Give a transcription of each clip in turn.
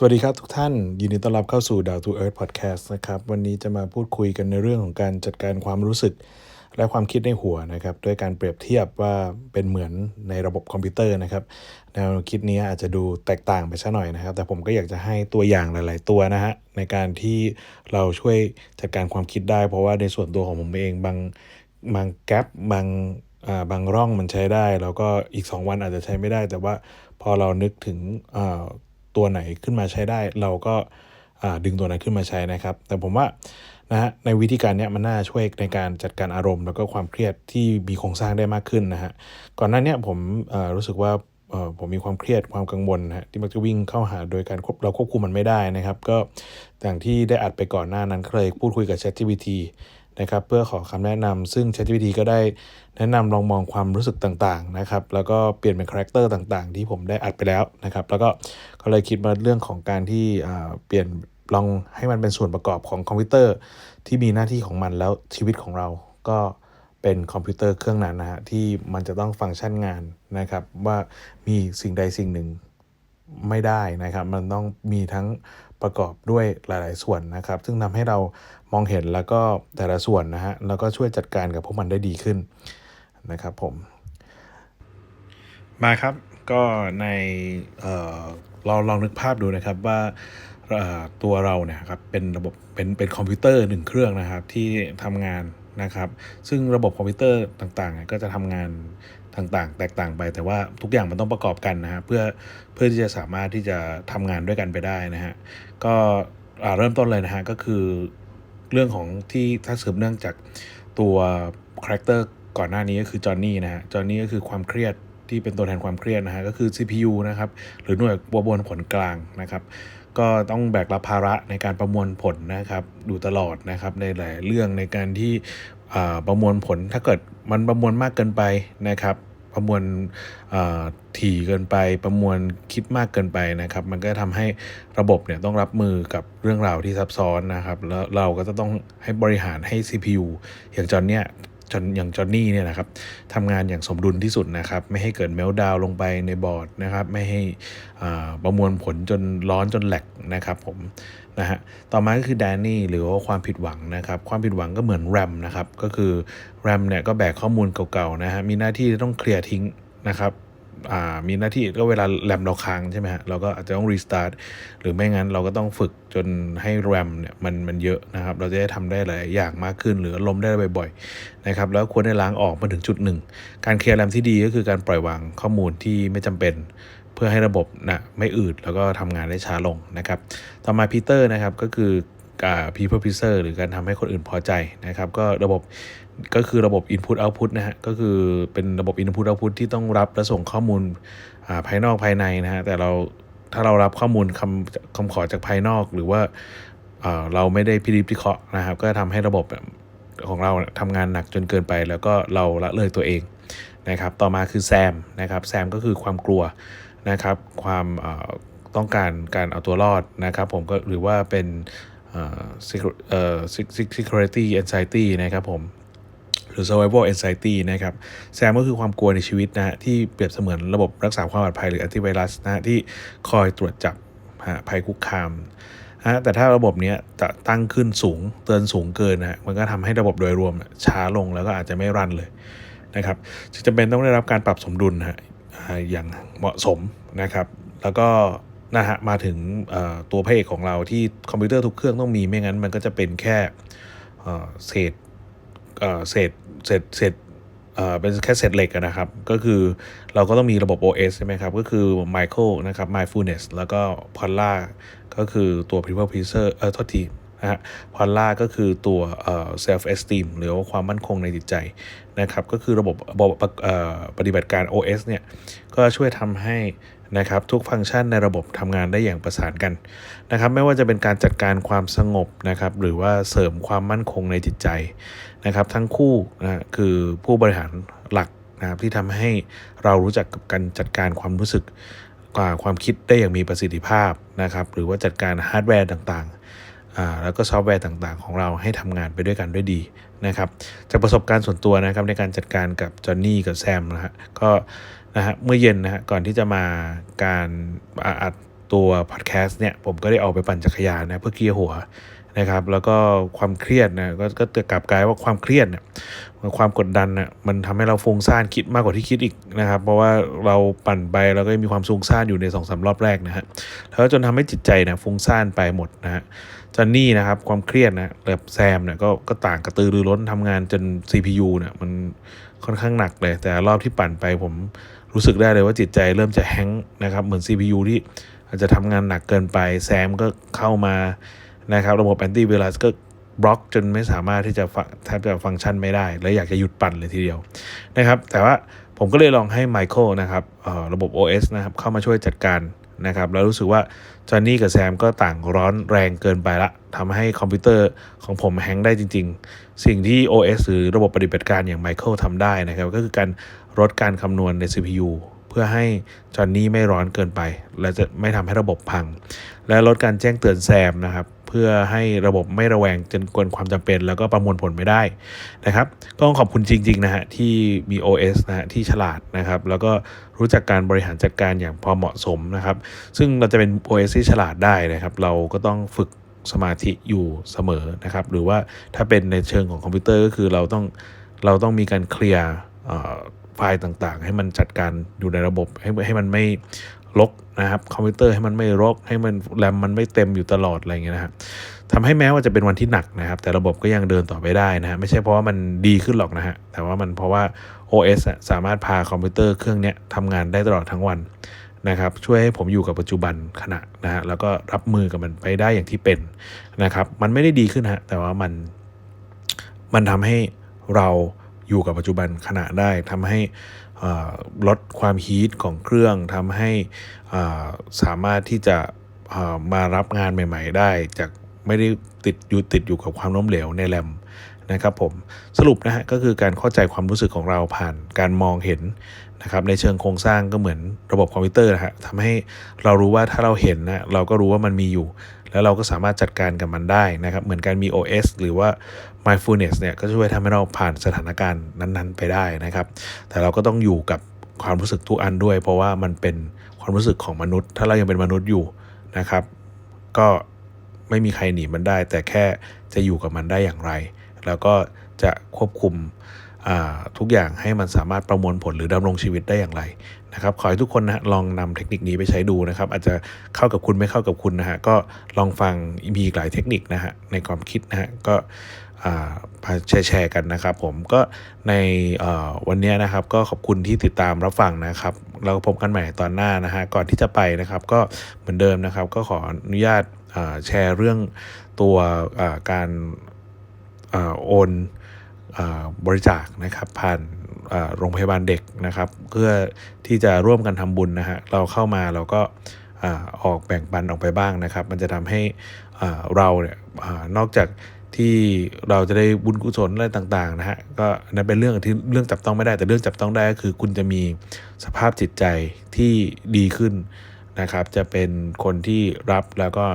สวัสดีครับทุกท่าน ยินดีต้อนรับเข้าสู่ Down to Earth Podcast นะครับ วันนี้จะมาพูดคุยกันในเรื่องของการจัดการความรู้สึก และความคิดในหัวนะครับ ด้วยการเปรียบเทียบว่าเป็นเหมือนในระบบคอมพิวเตอร์นะครับแนวคิดนี้อาจจะดูแตกต่างไปซะหน่อยนะครับ แต่ผมก็อยากจะให้ตัวอย่างหลาย ๆ ตัวนะฮะในการที่เราช่วยจัดการความคิดได้ เพราะว่าในส่วนตัวของผมเองบางบางแกลบบางอ่าบางร่องมันใช้ได้ แล้วก็อีก 2 วันอาจจะใช้ไม่ได้ แต่ว่าพอเรานึกถึงอ่า ตัวไหนขึ้นมาใช้ได้ เราก็ดึงตัวนั้นขึ้นมาใช้นะครับ แต่ผมว่านะฮะในวิธีการนี้มันน่าช่วยในการจัดการอารมณ์ แล้วก็ความเครียดที่มีโครงสร้างได้มากขึ้นนะฮะก่อนหน้านี้ผมรู้สึกว่าผมมีความเครียดความกังวลฮะที่มักจะวิ่งเข้าหาโดยการควบเราควบคุมมันไม่ได้นะครับ ก็อย่างที่ได้อัดไปก่อนหน้านั้นเลยพูดคุยกับ ChatGPT นะครับเพื่อขอคำแนะนำซึ่ง ChatGPT ก็ได้แนะนำลองมองความรู้สึกต่างๆนะครับแล้วก็เปลี่ยนเป็นคาแรคเตอร์ต่างๆ ที่ผมได้อัดไปแล้วนะครับแล้วก็ก็เลยคิดมาเรื่องของการที่เปลี่ยนลองให้มันเป็นส่วนประกอบของคอมพิวเตอร์ที่มีหน้าที่ของมันแล้วชีวิตของเราก็เป็นคอมพิวเตอร์เครื่องนั้นนะฮะที่มันจะต้องฟังก์ชันงานนะครับว่ามีสิ่งใดสิ่งหนึ่งไม่ได้นะครับ มันต้องมีทั้ง ประกอบด้วยหลาย ๆ ส่วนนะครับ ซึ่งทำให้เรามองเห็นแล้วก็แต่ละส่วนนะฮะแล้วก็ช่วยจัดการกับพวกมันได้ดีขึ้นนะครับผม มาครับก็ในเออเราลองนึกภาพดูนะครับว่าตัวเราเนี่ยครับเป็นระบบเป็นเป็นคอมพิวเตอร์หนึ่งเครื่องนะครับที่ทำงานนะครับ ซึ่งระบบคอมพิวเตอร์ต่างๆ ก็จะทำงาน ต่างๆ แตกต่างไป แต่ว่าทุกอย่างมันต้องประกอบกันนะฮะเพื่อเพื่อที่จะสามารถที่จะทำงานด้วยกันไปได้นะฮะก็เริ่มต้นเลยนะฮะก็คือเรื่องของที่ถ้าสืบเนื่องจากตัวคาแรคเตอร์ก่อนหน้านี้ก็คือจอห์นนี่นะฮะจอห์นนี่ก็คือความเครียดที่เป็นตัวแทนความเครียดนะฮะก็คือ CPU นะครับหรือหน่วยประมวลผลกลางนะครับก็ต้องแบกรับภาระในการประมวลผลนะครับดูตลอดนะครับในหลายเรื่องในการที่ ประมวลผลถ้าเกิดมันประมวลมากเกินไปนะครับ ประมวลถี่เกินไป ประมวลคิดมากเกินไปนะครับ มันก็ทำให้ระบบเนี่ยต้องรับมือกับเรื่องราวที่ซับซ้อนนะครับ แล้วเราก็จะต้องให้บริหารให้ CPU อย่างจอนเนี่ย จอนอย่างจอนนี่เนี่ยนะครับทำงานอย่างสมดุลที่สุดนะครับ ไม่ให้เกิดเมลดาวลงไปในบอร์ดนะครับ ไม่ให้อ่าประมวลผลจนร้อนจนแหลกนะครับผมนะฮะต่อมาก็คือแดนนี่หรือว่าความผิดหวังนะครับ ความผิดหวังก็เหมือนแรมนะครับ ก็คือแรมเนี่ยก็แบกข้อมูลเก่าๆนะฮะมีหน้าที่ต้องเคลียร์ทิ้งนะครับ มีหน้าที่ก็เวลาแรมเราค้างใช่ไหมฮะเราก็อาจจะต้องรีสตาร์ทหรือไม่งั้นเราก็ต้องฝึกจนให้แรมเนี่ยมันมันเยอะนะครับ เราจะได้ทำได้หลายอย่างมากขึ้น หรือล้มได้บ่อยๆนะครับแล้วควรได้ล้างออกมาถึงจุดหนึ่ง การเคลียร์แรมที่ดีก็คือการปล่อยวางข้อมูลที่ไม่จำเป็นเพื่อให้ระบบนะไม่อืดแล้วก็ทำงานได้ช้าลงนะครับ ต่อมาพีเตอร์นะครับก็คือ people pleaser หรือการทำให้คนอื่นพอใจนะครับ ก็ระบบก็คือระบบ input output นะฮะ ก็คือเป็นระบบ input output ที่ต้องรับและส่งข้อมูลอ่าภายนอกภายในนะฮะ แต่เราถ้าเรารับข้อมูลคำคำขอจากภายนอกหรือว่าอ่าเราไม่ได้พิจิตรพิเคราะห์นะครับ ก็ทำให้ระบบของเราทำงานหนักจนเกินไป แล้วก็เราละเลยตัวเองนะครับ ต่อมาคือแซมนะครับ แซมก็คือความกลัวนะครับ ความอ่าต้องการการเอาตัวรอดนะครับ ผมก็หรือว่าเป็น อ่า secret- เอ่อ security anxiety นะครับผม หรือ survival anxiety นะครับแซมก็คือความกลัวในชีวิตนะที่เปรียบเสมือนระบบรักษาความปลอดภัยหรือ antivirus นะฮะที่คอยตรวจจับฮะภัยคุกคามฮะแต่ถ้าระบบเนี้ยจะตั้งขึ้นสูงเตือนสูงเกินนะฮะมันก็ทำให้ระบบโดยรวมช้าลงแล้วก็อาจจะไม่รันเลยนะครับจึงจำเป็นต้องได้รับการปรับสมดุลนะฮะอย่างเหมาะสมนะครับ แล้วก็ นะฮะมาถึงตัวพระเอกของเราที่คอมพิวเตอร์ทุกเครื่องต้องมีไม่งั้นมันก็จะเป็นแค่เศษเศษเศษเศษเป็นแค่เศษเหล็กนะครับ ก็คือเราก็ต้องมีระบบ OS ใช่ไหมครับ ก็คือ Michael นะครับ Mindfulness แล้วก็ Paula ก็คือตัว People Pleaser เออโทษทีนะฮะ Paula ก็คือตัวเอ่อ Self Esteem หรือว่าความมั่นคงในจิตใจนะครับ ก็คือระบบระบบปฏิบัติการ OS เนี่ย ก็ช่วยทำให้ นะครับทุกฟังก์ชันในระบบทำงานได้อย่างประสานกันนะครับไม่ว่าจะเป็นการจัดการความสงบนะครับหรือว่าเสริมความมั่นคงในจิตใจนะครับทั้งคู่นะคือผู้บริหารหลักนะครับที่ทำให้เรารู้จักกับการจัดการความรู้สึกกว่าความคิดได้อย่างมีประสิทธิภาพนะครับหรือว่าจัดการฮาร์ดแวร์ต่างๆ แล้วก็ซอฟต์แวร์ต่างๆ ของเราให้ทำงานไปด้วยกันด้วยดีนะครับจากประสบการณ์ส่วนตัวนะครับในการจัดการกับจอห์นนี่กับแซมนะฮะก็ นะฮะเมื่อเย็นนะฮะก่อนที่จะมาการอัดตัวพอดแคสต์เนี่ยผมก็ได้ออกไปปั่นจักรยานนะเพื่อเคลียร์หัวนะครับ แล้วก็ความเครียดนะก็ก็จะกลับกลายว่าความเครียดเนี่ยความกดดันน่ะมันทำให้เราฟุ้งซ่านคิดมากกว่าที่คิดอีกนะครับ เพราะว่าเราปั่นไปเราก็มีความฟุ้งซ่านอยู่ในสองสารอบแรกนะฮะแล้วจนทำให้จิตใจนะฟุ้งซ่านไปหมดนะฮะจอนนี่นะครับความเครียดนะแบบแซมเนี่ยก็ก็ต่างกระตือรือร้นทำงานจน CPU เนี่ยมันค่อนข้างหนักเลย แต่รอบที่ปั่นไปผม รู้สึกได้เลยว่าจิตใจเริ่มจะแฮงนะครับ เหมือน CPU ที่อาจจะทำงานหนักเกินไปแซมก็เข้ามานะครับ ระบบแอนตี้ไวรัสก็บล็อกจนไม่สามารถที่จะแทบจะฟังก์ชันไม่ได้ และอยากจะหยุดปั่นเลยทีเดียวนะครับ แต่ว่าผมก็เลยลองให้ไมเคิลนะครับระบบ OS นะครับเข้ามาช่วยจัดการ นะครับแล้วรู้สึกว่าจอหนนี่กับแซมก็ต่างร้อนแรงเกินไปละทำให้คอมพิวเตอร์ของผมแฮงก์ได้จริง ๆ สิ่งที่ OS หรือระบบปฏิบัติการอย่างไมเคิลทำได้นะครับ ก็คือการลดการคำนวณใน CPU เพื่อให้จอหนนี่ไม่ร้อนเกินไป และจะไม่ทำให้ระบบพัง และลดการแจ้งเตือนแซมนะครับ เพื่อให้ระบบไม่ระแวงจนเกินความจำเป็น แล้วก็ประมวลผลไม่ได้นะครับ ก็ต้องขอบคุณจริง ๆ นะฮะ ที่มี OS นะฮะที่ฉลาดนะครับ แล้วก็รู้จักการบริหารจัดการอย่างพอเหมาะสมนะครับ ซึ่งเราจะเป็น OS ที่ฉลาดได้นะครับ เราก็ต้องฝึกสมาธิอยู่เสมอนะครับ หรือว่าถ้าเป็นในเชิงของคอมพิวเตอร์ก็คือเราต้องเราต้องมีการเคลียร์ไฟล์ต่างๆ ให้มันจัดการอยู่ในระบบให้ให้มันไม่ รกนะครับคอมพิวเตอร์ให้มันไม่รกให้มันแรมมันไม่เต็มอยู่ตลอดอะไรเงี้ยนะครับทำให้แม้ว่าจะเป็นวันที่หนักนะครับ แต่ระบบก็ยังเดินต่อไปได้นะฮะไม่ใช่เพราะว่ามันดีขึ้นหรอกนะฮะแต่ว่ามันเพราะว่า OS อะสามารถพาคอมพิวเตอร์เครื่องเนี้ยทำงานได้ตลอดทั้งวันนะครับช่วยให้ผมอยู่กับปัจจุบันขณะนะฮะแล้วก็รับมือกับมันไปได้อย่างที่เป็นนะครับ มันไม่ได้ดีขึ้นฮะแต่ว่ามันมันทำให้เรา อยู่กับปัจจุบันขณะได้ทำให้ลดความฮีทของเครื่องทำให้สามารถที่จะมารับงานใหม่ ๆ ได้จากไม่ได้ติดอยู่ติดอยู่กับความล้มเหลวในแรมนะครับผมสรุปนะฮะก็คือการเข้าใจความรู้สึกของเราผ่านการมองเห็นนะครับในเชิงโครงสร้างก็เหมือนระบบคอมพิวเตอร์นะฮะทำให้เรารู้ว่าถ้าเราเห็นนะเราก็รู้ว่ามันมีอยู่ แล้วเราก็สามารถจัดการกับมันได้นะครับ เหมือนการมี OS หรือว่า mindfulness เนี่ยก็ช่วยทำให้เราผ่านสถานการณ์นั้นๆ ไปได้นะครับ แต่เราก็ต้องอยู่กับความรู้สึกทุกอันด้วย เพราะว่ามันเป็นความรู้สึกของมนุษย์ ถ้าเรายังเป็นมนุษย์อยู่นะครับ ก็ไม่มีใครหนีมันได้ แต่แค่จะอยู่กับมันได้อย่างไร แล้วก็จะควบคุมทุกอย่างให้มันสามารถประมวลผลหรือดำรงชีวิตได้อย่างไร นะครับขอให้ทุกคนนะฮะลองนำเทคนิคนี้ไปใช้ดูนะครับ อาจจะเข้ากับคุณไม่เข้ากับคุณนะฮะก็ลองฟังมีหลายเทคนิคนะฮะในความคิดนะฮะก็อ่ามาแชร์แชร์กันนะครับ ผมก็ในวันนี้นะครับ ก็ขอบคุณที่ติดตามรับฟังนะครับ เราพบกันใหม่ตอนหน้านะฮะก่อนที่จะไปนะครับ ก็เหมือนเดิมนะครับ ก็ขออนุญาตอ่าแชร์เรื่องตัวอ่าการอ่าโอนอ่าบริจาคนะครับผ่าน โรงพยาบาลเด็กนะครับ เพื่อที่จะร่วมกันทำบุญนะฮะเราเข้ามาเราก็ออกแบ่งปันออกไปบ้างนะครับ มันจะทำให้เราเนี่ยนอกจากที่เราจะได้บุญกุศลอะไรต่างๆนะฮะก็นนั้นเป็นเรื่องที่เรื่องจับต้องไม่ได้แต่เรื่องจับต้องได้ก็คือ คุณจะมีสภาพจิตใจที่ดีขึ้นนะครับ จะเป็นคนที่รับแล้วก็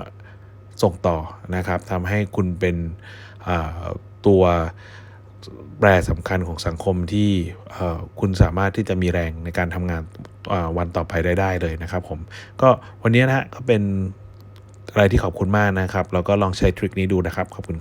ส่งต่อนะครับทำให้คุณเป็นตัว แปรสำคัญของสังคมที่คุณสามารถที่จะมีแรงในการทำงานวันต่อไปได้ได้เลยนะครับผมก็วันนี้นะฮะก็เป็นอะไรที่ขอบคุณมากนะครับ แล้วก็ลองใช้ทริคนี้ดูนะครับ ขอบคุณ